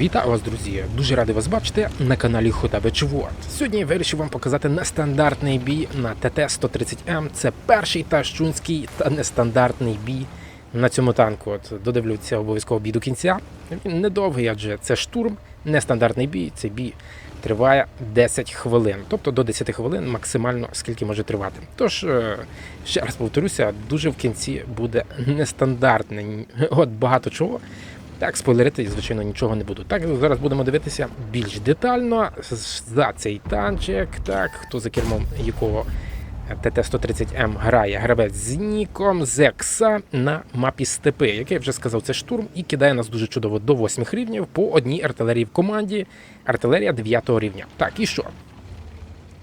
Вітаю вас, друзі! Дуже радий вас бачити на каналі Хотабич World. Сьогодні я вирішив вам показати нестандартний бій на ТТ-130М. Це перший тащунський та нестандартний бій на цьому танку. От додивлюся обов'язково бій до кінця. Він недовгий, адже це штурм, нестандартний бій. Цей бій триває 10 хвилин, тобто до 10 хвилин максимально скільки може тривати. Тож, е, ще раз повторюся, дуже в кінці буде нестандартний. От багато чого. Так, спойлерити, звичайно, нічого не буду. Так, зараз будемо дивитися більш детально за цей танчик, так, хто за кермом якого ТТ-130М грає гравець з ніком Зекса на мапі степи. Як я вже сказав, це штурм і кидає нас дуже чудово до 8 рівнів по одній артилерії в команді. Артилерія 9 рівня. Так, і що?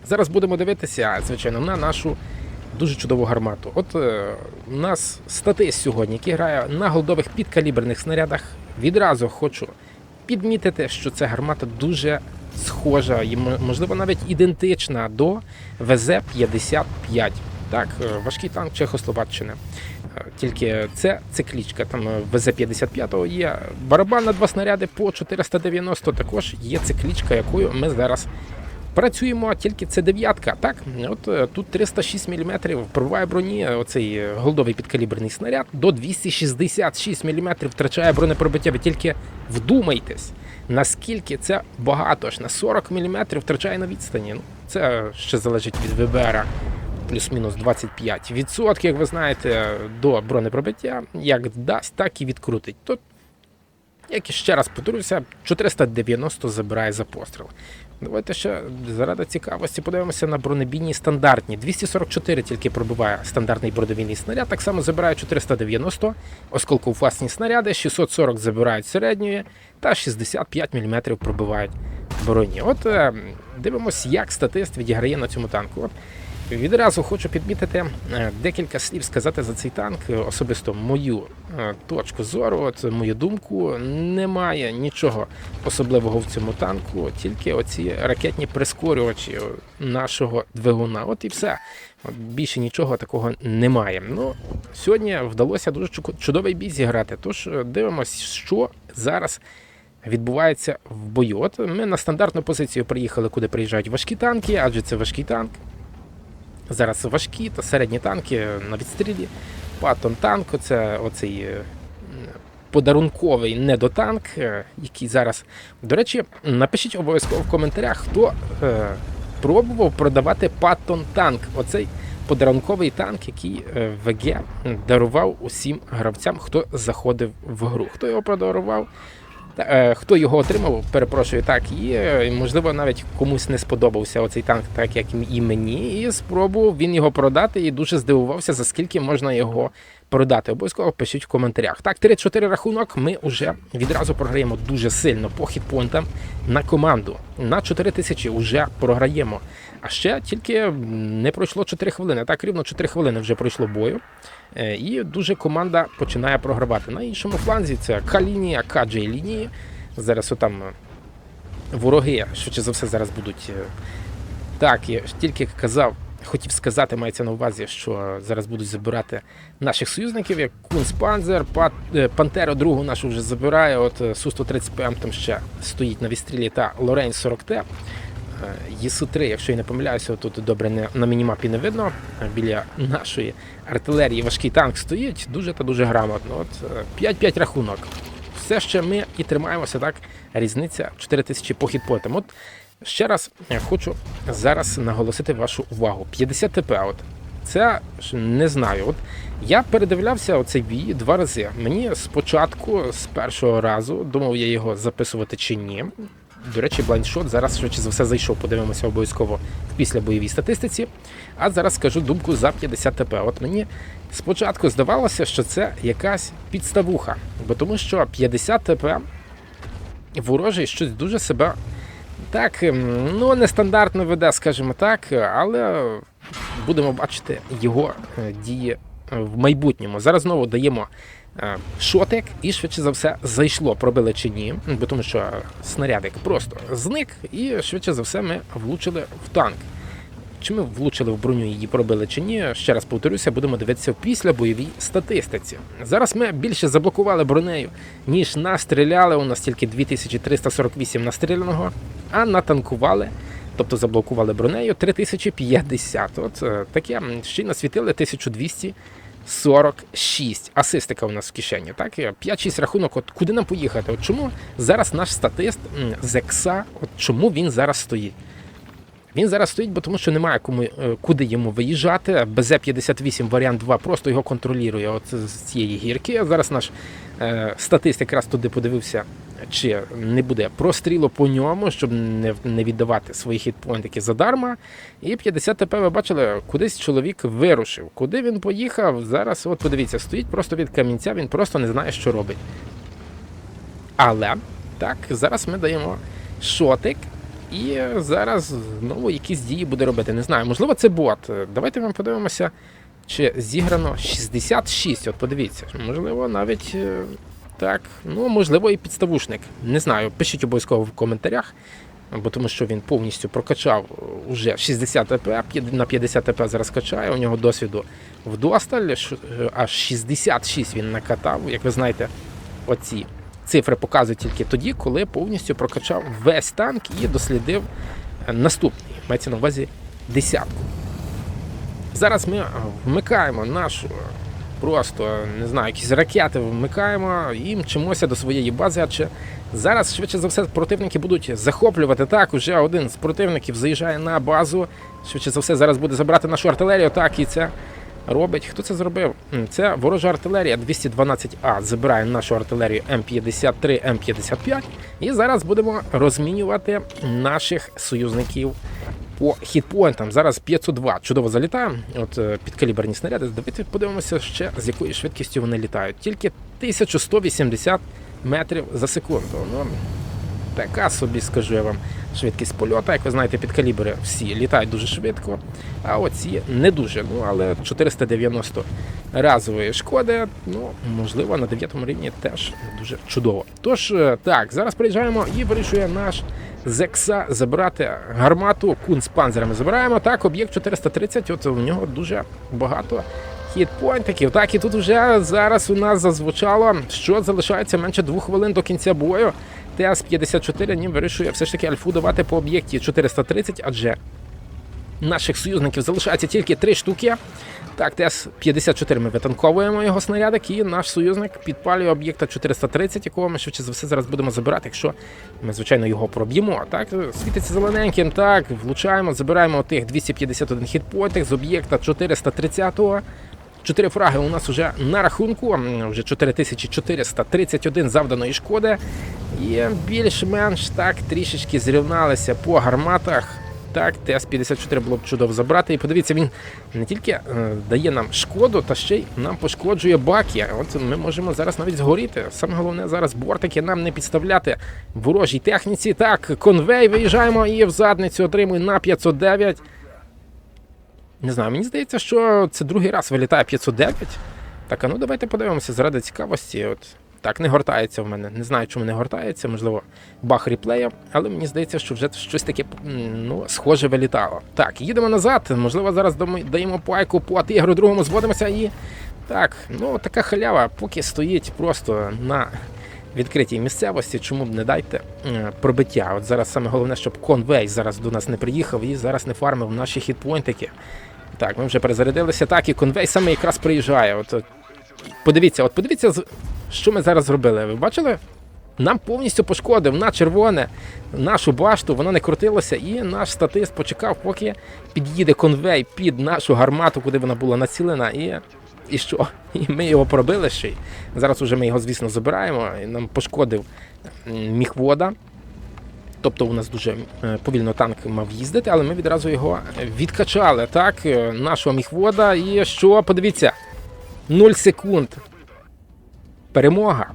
Зараз будемо дивитися, звичайно, на нашу дуже чудову гармату. От е, у нас статист сьогодні, який грає на голдових підкаліберних снарядах. Відразу хочу підмітити, що ця гармата дуже схожа і мо- можливо навіть ідентична до ВЗ-55. Так, е, важкий танк Чехословаччини. Е, Тільки це циклічка. Там е, ВЗ-55 є барабан на два снаряди по 490. Також є циклічка, якою ми зараз Працюємо тільки це дев'ятка. Так, от е, тут 306 мм пробиває броні. Оцей е, голдовий підкаліберний снаряд до 266 мм втрачає бронепробиття. Ви тільки вдумайтесь, наскільки це багато ж на 40 мм втрачає на відстані. Ну, це ще залежить від ВБР. Плюс-мінус 25%, як ви знаєте, до бронепробиття. Як дасть, так і відкрутить. Тут, як і ще раз повторюся, 490 забирає за постріл. Давайте ще заради цікавості подивимося на бронебійні стандартні. 244 тільки пробиває стандартний бронебійний снаряд. Так само забирає 490 осколковфасні снаряди, 640 забирають середньої та 65 мм пробивають броні. От е, дивимось, як статист відіграє на цьому танку. Відразу хочу підмітити е, декілька слів сказати за цей танк. Особисто мою е, точку зору, от мою думку, немає нічого особливого в цьому танку, тільки оці ракетні прискорювачі нашого двигуна. От і все. От більше нічого такого немає. Ну, сьогодні вдалося дуже чудовий бій зіграти. Тож е, дивимось, що зараз. Відбувається в бою. От ми на стандартну позицію приїхали, куди приїжджають важкі танки, адже це важкий танк. Зараз важкі та середні танки на відстрілі. Паттон танк, це оцей е, подарунковий недотанк, е, який зараз. До речі, напишіть обов'язково в коментарях, хто е, пробував продавати Паттон танк. Оцей подарунковий танк, який е, ВГ дарував усім гравцям, хто заходив в гру. Хто його подарував? Е, Хто його отримав, перепрошую, так, і можливо навіть комусь не сподобався оцей танк, так як і мені, і спробував він його продати і дуже здивувався, за скільки можна його продати. Обов'язково пишіть в коментарях. Так, 3-4 рахунок. Ми вже відразу програємо дуже сильно по хітпонтам на команду. На 4 тисячі вже програємо. А ще тільки не пройшло 4 хвилини. Так, рівно 4 хвилини вже пройшло бою. Е, І дуже команда починає програвати. На іншому фланзі це К-лінія, К-Джей лінії. Зараз отам е, вороги, швидше за все, зараз будуть. е, Так, я тільки казав, хотів сказати, мається на увазі, що зараз будуть забирати наших союзників, як Кунс Панзер, Пат- е, другу нашу вже забирає. От е, Су-130ПМ там ще стоїть на відстрілі та Лорейн 40Т. ЄСУ-3, якщо я не помиляюся, тут добре не, на мінімапі не видно. Е, Біля нашої артилерії важкий танк стоїть дуже та дуже грамотно. От е, 5-5 рахунок. Все ще ми і тримаємося так. Різниця 4000 по хітпотам. От ще раз е, хочу зараз наголосити вашу увагу. 50 ТП. От це не знаю. От я передивлявся оцей бій два рази. Мені спочатку, з першого разу, думав я його записувати чи ні. До речі, блайндшот зараз швидше за все зайшов. Подивимося обов'язково в після бойовій статистиці. А зараз скажу думку за 50 ТП. От мені спочатку здавалося, що це якась підставуха, бо тому що 50 ТП ворожий щось дуже себе так, ем, ну нестандартно веде, скажімо так, але будемо бачити його е, дії в майбутньому. Зараз знову даємо е, шотик і швидше за все зайшло, пробили чи ні, бо тому що снарядик просто зник, і швидше за все ми влучили в танк. Чи ми влучили в броню її пробили чи ні. Ще раз повторюся, будемо дивитися в після бойовій статистиці. Зараз ми більше заблокували бронею, ніж настріляли. У нас тільки 2348 настріляного, а натанкували. Тобто заблокували бронею 3050. От е, таке ще й насвітили 1246. Асистика у нас в кишені. Так, 5-6 рахунок. От куди нам поїхати? От чому зараз наш статист з от чому він зараз стоїть? Він зараз стоїть, бо тому що немає кому е, куди йому виїжджати. БЗ-58 варіант 2 просто його контролює от з цієї гірки. Зараз наш е, статист якраз туди подивився, чи не буде прострілу по ньому, щоб не віддавати свої хітпоінтики задарма. І 50 ТП ви бачили, кудись чоловік вирушив. Куди він поїхав? Зараз, от подивіться, стоїть просто від камінця, він просто не знає, що робить. Але так, зараз ми даємо шотик. І зараз знову якісь дії буде робити. Не знаю, можливо, це бот. Давайте ми подивимося, чи зіграно 66. От подивіться, можливо, навіть е, так, ну можливо, і підставушник. Не знаю. Пишіть обов'язково в коментарях, бо тому що він повністю прокачав уже 60 ТП, на 50 ТП зараз качає. У нього досвіду вдосталь, е, аж 66 він накатав. Як ви знаєте, оці цифри показують тільки тоді, коли повністю прокачав весь танк і дослідив е, наступний. Мається на увазі десятку. Зараз ми е, вмикаємо нашу е, просто не знаю, якісь ракети вмикаємо і мчимося до своєї бази. Адже зараз швидше за все противники будуть захоплювати. Так, уже один з противників заїжджає на базу. Швидше за все, зараз буде забрати нашу артилерію. Так, і це робить. Хто це зробив? Це ворожа артилерія 212А. Забирає нашу артилерію М53, М55. І зараз будемо розмінювати наших союзників по хітпоінтам. Зараз 502 чудово залітає. От е, підкаліберні снаряди. Давайте подивимося ще з якою швидкістю вони літають. Тільки 1180 метрів за секунду. Ну, така собі скажу я вам швидкість польоту. Як ви знаєте, підкалібри всі літають дуже швидко, а оці не дуже. Ну але 490 разової шкоди, ну можливо, на 9 рівні теж дуже чудово. Тож е, так, зараз приїжджаємо і вирішує наш Зекса забирати гармату. Кун з панзерами забираємо. Так, об'єкт 430, от у нього дуже багато хітпойнтиків. Так, і тут вже зараз у нас зазвучало, що залишається менше двох хвилин до кінця бою. ТС-54 ні вирішує все ж таки альфу давати по об'єкті 430, адже наших союзників залишається тільки три штуки. Так, ТС-54 ми витанковуємо його снарядик, і наш союзник підпалює об'єкта 430, якого ми швидше за все зараз будемо забирати, якщо ми, звичайно, його проб'ємо. Так, світиться зелененьким, так, влучаємо, забираємо тих 251 хітпоінтів з об'єкта 430-го. Чотири фраги у нас вже на рахунку, вже 4431 завданої шкоди. І більш-менш так трішечки зрівналися по гарматах. Так, ТС-54 було б чудово забрати. І подивіться, він не тільки е, дає нам шкоду, та ще й нам пошкоджує баки. От ми можемо зараз навіть згоріти. Саме головне зараз бортики нам не підставляти ворожій техніці. Так, конвей виїжджаємо і в задницю отримує на 509. Не знаю, мені здається, що це другий раз вилітає 509. Так, а ну давайте подивимося заради цікавості. От так, не гортається в мене. Не знаю, чому не гортається, можливо, бах реплею, але мені здається, що вже щось таке ну, схоже вилітало. Так, їдемо назад. Можливо, зараз даємо пайку по тигру другому, зводимося і. Так, ну така халява, поки стоїть просто на відкритій місцевості, чому б не дайте е, пробиття. От зараз саме головне, щоб конвей зараз до нас не приїхав і зараз не фармив наші хітпойнтики. Так, ми вже перезарядилися. Так, і конвей саме якраз приїжджає. От подивіться, от подивіться, що ми зараз зробили. Ви бачили? Нам повністю пошкодив на червоне нашу башту, воно не крутилося, і наш статист почекав, поки під'їде конвей під нашу гармату, куди вона була націлена, і, і що? І ми його пробили ще й. Зараз уже ми його, звісно, забираємо. І нам пошкодив міхвода. Тобто у нас дуже е, повільно танк мав їздити, але ми відразу його відкачали. Так, е, нашого міхвода. І що? Подивіться, 0 секунд. Перемога.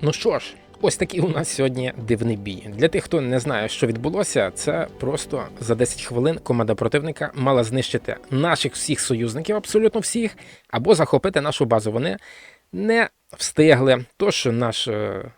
Ну що ж, ось такий у нас сьогодні дивний бій. Для тих, хто не знає, що відбулося, це просто за 10 хвилин команда противника мала знищити наших всіх союзників, абсолютно всіх, або захопити нашу базу. Вони не встигли. Тож наш е,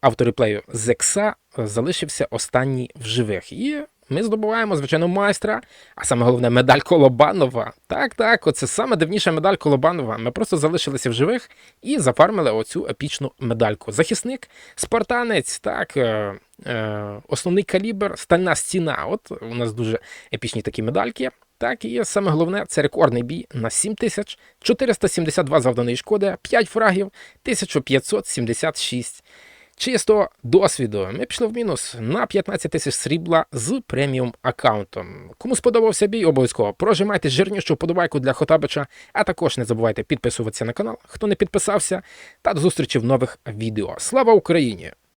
автореплею Зекса залишився останній в живих. І ми здобуваємо, звичайно, майстра, а саме головне медаль Колобанова. Так, так, оце саме давніша медаль Колобанова. Ми просто залишилися в живих і зафармили оцю епічну медальку. Захисник, спартанець, так. Е, е, основний калібр, стальна стіна. От у нас дуже епічні такі медальки. Так, і саме головне, це рекордний бій на 7472 завданої шкоди, 5 фрагів, 1576 чистого досвіду. Ми пішли в мінус на 15 тисяч срібла з преміум аккаунтом. Кому сподобався бій, обов'язково прожимайте жирнішу подобайку для Хотабича, а також не забувайте підписуватися на канал, хто не підписався, та до зустрічі в нових відео. Слава Україні!